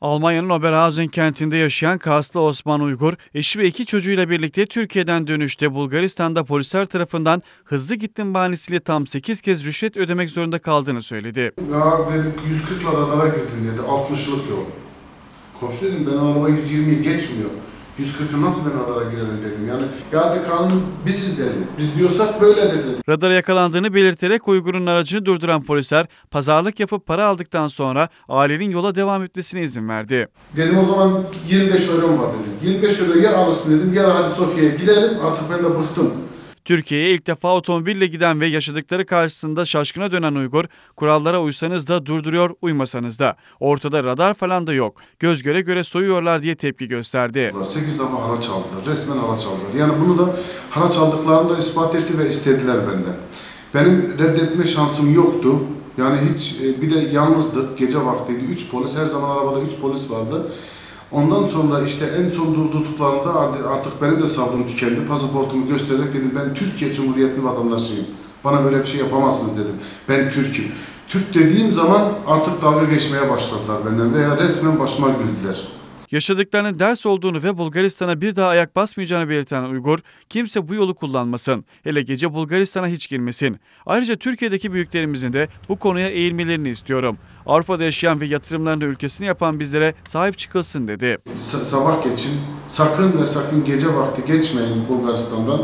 Almanya'nın Oberhausen kentinde yaşayan Karslı Osman Uygur, eşi ve iki çocuğuyla birlikte Türkiye'den dönüşte Bulgaristan'da polisler tarafından hızlı gittim bahanesiyle tam 8 kez rüşvet ödemek zorunda kaldığını söyledi. Ya dedim 140 liralara girdim dedi, 60'lık yol. Koş dedim ben araba 120'yi geçmiyor. 140'ı nasıl ben aralara girerim dedim. Yani ya de kanun biziz dedi. Biz diyorsak böyle de dedi. Radara yakalandığını belirterek Uygur'un aracını durduran polisler pazarlık yapıp para aldıktan sonra ailenin yola devam etmesine izin verdi. Dedim o zaman 25 euro'm var dedim. 25 euro ya alırsın dedim ya hadi Sofya'ya gidelim artık ben de bıktım. Türkiye'ye ilk defa otomobille giden ve yaşadıkları karşısında şaşkına dönen Uygur, kurallara uysanız da durduruyor, uymasanız da. Ortada radar falan da yok. Göz göre göre soyuyorlar diye tepki gösterdi. 8 defa haraç aldılar. Resmen haraç aldılar. Yani bunu da haraç aldıklarını da ispat etti ve istediler benden. Benim reddetme şansım yoktu. Yani hiç e, bir de yalnızdık. Gece vaktiydi. 3 polis. Her zaman arabada 3 polis vardı. Ondan sonra işte en son durdurduklarında artık benim de sabrım tükendi. Pasaportumu göstererek dedim ben Türkiye Cumhuriyeti vatandaşıyım. Bana böyle bir şey yapamazsınız dedim. Ben Türk'üm. Türk dediğim zaman artık dalga geçmeye başladılar benden veya resmen başıma güldüler. Yaşadıklarının ders olduğunu ve Bulgaristan'a bir daha ayak basmayacağını belirten Uygur, kimse bu yolu kullanmasın. Hele gece Bulgaristan'a hiç girmesin. Ayrıca Türkiye'deki büyüklerimizin de bu konuya eğilmelerini istiyorum. Avrupa'da yaşayan ve yatırımlarını ülkesine yapan bizlere sahip çıkılsın dedi. Sabah geçin, sakın ve sakın gece vakti geçmeyin Bulgaristan'dan.